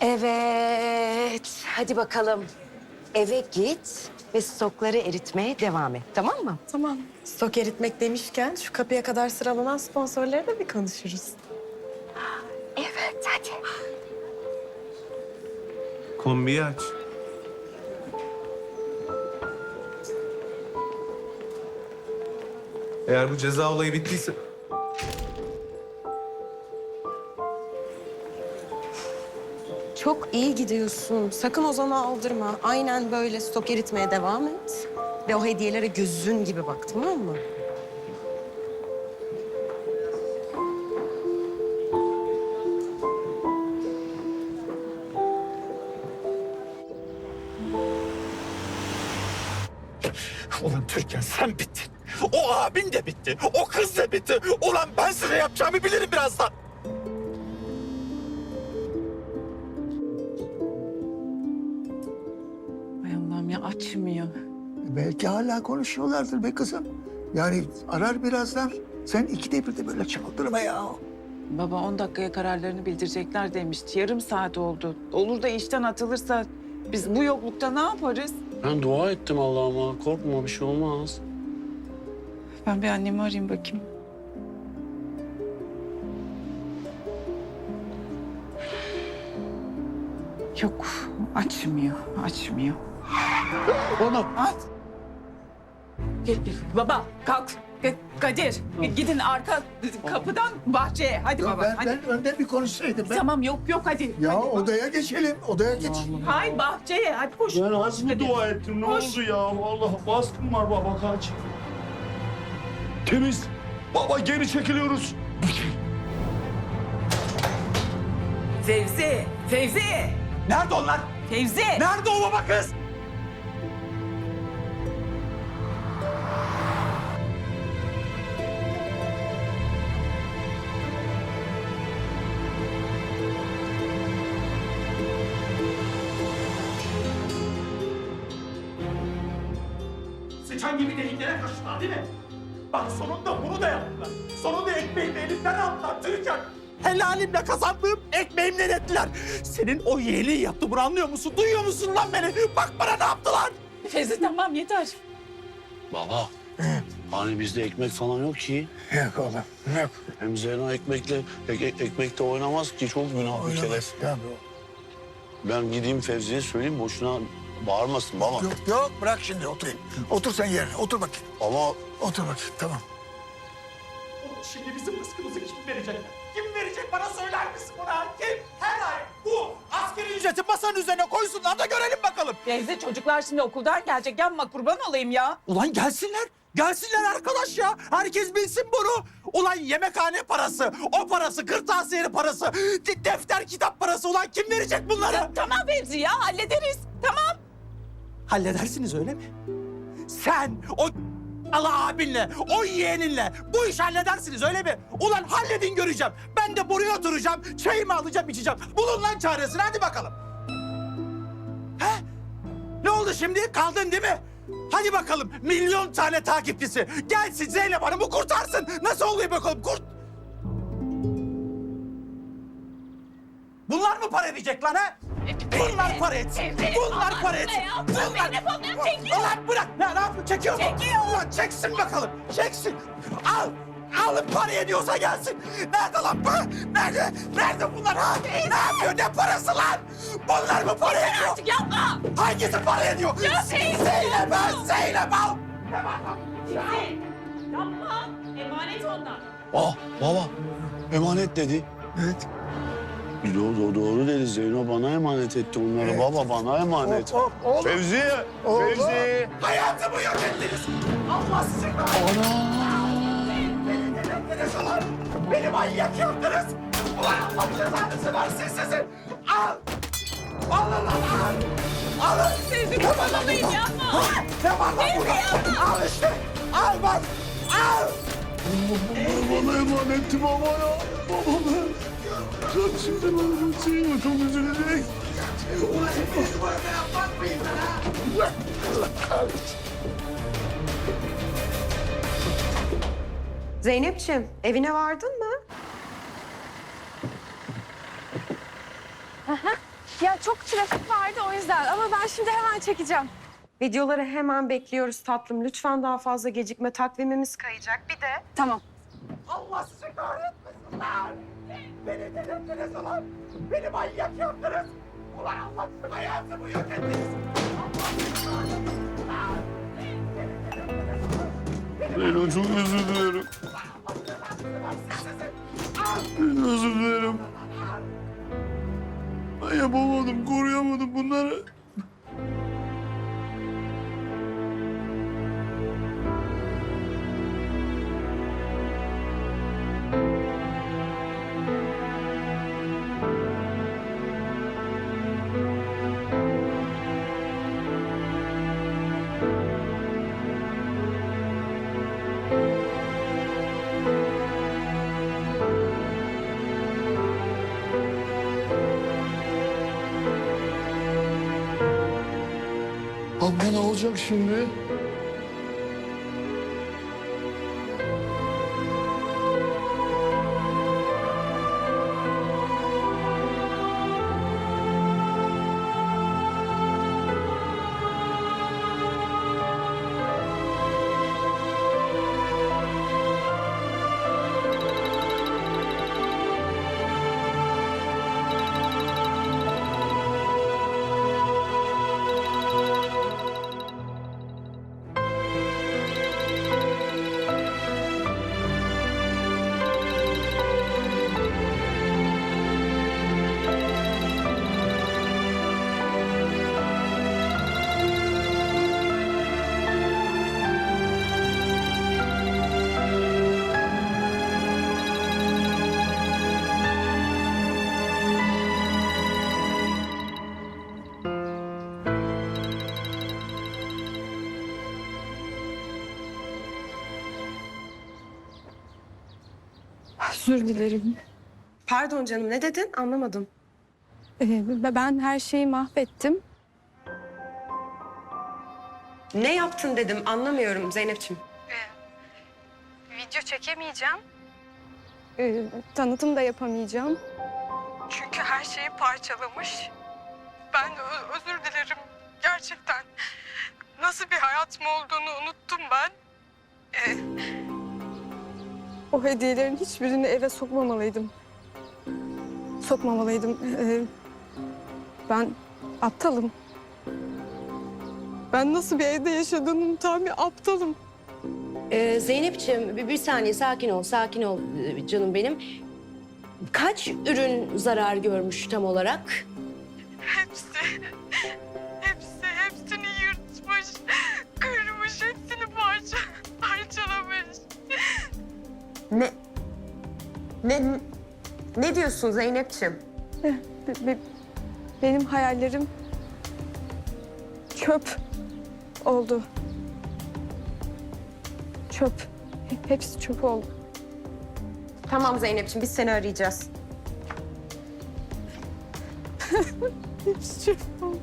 Evet, hadi bakalım. Eve git ve stokları eritmeye devam et, tamam mı? Tamam. Stok eritmek demişken şu kapıya kadar sıralanan sponsorları da bir konuşuruz. Evet, hadi. Kombiyi aç. Eğer bu ceza olayı bittiyse... Çok iyi gidiyorsun. Sakın Ozan'ı aldırma. Aynen böyle stok eritmeye devam et. Ve o hediyelere gözün gibi bak tamam mı? Ulan Türkan sen bittin. O abin de bitti. O kız da bitti. Ulan ben size yapacağımı bilirim birazdan. Ya açmıyor. Belki hala konuşuyorlardır be kızım. Yani arar birazdan. Sen ikide bir de böyle çaldırma ya. Baba 10 dakikaya kararlarını bildirecekler demişti. Yarım saat oldu. Olur da işten atılırsa biz bu yoklukta ne yaparız? Ben dua ettim Allah'ıma. Korkma bir şey olmaz. Ben bir annemi arayayım bakayım. Yok açmıyor, açmıyor. Oğlum. Gel, gel. Baba kalk. Kadir gidin arka kapıdan bahçeye. Hadi Ya baba ben, hadi. ben önden bir konuşsaydım. Ben... Tamam yok yok hadi. Ya hadi. odaya geçelim, odaya geç. Hayır bahçeye hadi koş. Ben az mı dua ettim? Ne Koş. oldu ya? Allah baskın var baba kaç. Temiz. Baba geri çekiliyoruz. Fevzi, Fevzi, Nerede onlar? Fevzi. Nerede o baba kız? Sıçan gibi deliklere kaçtılar değil mi? Bak sonunda bunu da yaptılar. Sonunda ekmeğimi elimden aldılar Türkan. Helalimle kazandığım ekmeğimle ettiler. Senin o yeğenin yaptı bunu anlıyor musun? Duyuyor musun lan beni? Bak bana ne yaptılar? Fevzi tamam yeter. Baba. Hani bizde ekmek falan yok ki. Yok oğlum, yok. Hem Zeyno ekmekle ek, ek- ekmekte oynamaz ki çok günah bir kere. Tabii. Ben gideyim Fevzi'ye söyleyeyim boşuna bağırmasın baba. Yok, yok bırak şimdi oturayım. Otur sen yerine, otur bakayım. Ama Otur bakayım, tamam. Şimdi bizim rızkımızı kim verecek? Kim verecek bana söyler misin buna? Kim? Her ay bu askeri ücreti masanın üzerine koysunlar da görelim bakalım. Fevzi çocuklar şimdi okuldan gelecek. Yapma kurban olayım ya. Ulan gelsinler. Gelsinler arkadaş ya. Herkes bilsin bunu. Ulan yemekhane parası, o parası, kırtasiyeli parası, de- defter kitap parası. Ulan kim verecek bunları? Tamam Fevzi ya hallederiz. Tamam. Halledersiniz öyle mi? Sen o Allah abinle, o yeğeninle bu işi halledersiniz öyle mi? Ulan halledin göreceğim. Ben de buraya oturacağım, çayımı alacağım, içeceğim. Bulun lan çaresini hadi bakalım. He? Ne oldu şimdi? Kaldın değil mi? Hadi bakalım milyon tane takipçisi. Gelsin Zeynep Hanım'ı kurtarsın. Nasıl oluyor bakalım kurt... Bunlar mı para edecek lan ha? Bunlar para etsin. Bunlar para etsin. Bunlar... Ulan bırak. Ne, ne yapıyor? Çekiyor mu? Çekiyor. Ulan çeksin bakalım. Çeksin. Al. Alın para ediyorsa gelsin. Nerede lan para? Nerede? Nerede bunlar ha? Ne yapıyor? Ne parası lan? Bunlar mı para ediyor? Artık yapma. Hangisi para ediyor? Ya Zeynep, Zeynep al. Zeynep al. Yapma. Emanet onlar. ah baba emanet dedi. Evet. Doğru, doğru, doğru dedi Zeyno bana emanet etti onları. Evet. Baba bana emanet. Hop, hop, oğlum. Fevzi, Oğlum. Fevzi. Hayatımı yok ettiniz. Allah sizi Beni delirttiniz ulan. Beni manyak yaptınız. Ulan Allah cezanızı versin sizin. Al. Al lan al. Alın. Fevzi kurban olayım yapma. Ne var lan burada? Al işte. Al bak. Bana emanetti baba ya. Babamı. Çok şimdi bana Zeyno çok üzülecek. Ben ha? Zeynep'ciğim evine vardın mı? Ya çok trafik vardı o yüzden ama ben şimdi hemen çekeceğim. Videoları hemen bekliyoruz tatlım. Lütfen daha fazla gecikme. Takvimimiz kayacak. Bir de Tamam. Allah sizi kahretmesinler. Beni delirttiniz ulan. Beni manyak yaptınız. Ulan Allah sizin hayatımı yok ettiniz. Zeyno çok özür dilerim. Özür dilerim. Ben yapamadım, koruyamadım bunları. Abla ne olacak şimdi? Özür dilerim. pardon canım ne dedin? Anlamadım. Ee, ben her şeyi mahvettim. Ne yaptın dedim. Anlamıyorum Zeynep'ciğim. Video çekemeyeceğim. Ee, tanıtım da yapamayacağım. Çünkü her şeyi parçalamış. Ben özür dilerim. Gerçekten. Nasıl bir hayatım olduğunu unuttum ben. Ee, o hediyelerin hiçbirini eve sokmamalıydım. Sokmamalıydım. Ee, ben aptalım. Ben nasıl bir evde yaşadığımın tam bir aptalım. Ee, Zeynep'ciğim bir, bir saniye sakin ol, sakin ol e, canım benim. Kaç ürün zarar görmüş tam olarak? Hepsi, hepsi, Ne? Ne? Ne diyorsun Zeynep'ciğim? Be- be- benim hayallerim çöp oldu. Çöp. He- Hepsi çöp oldu. Tamam Zeynep'ciğim biz seni arayacağız. Hepsi çöp oldu.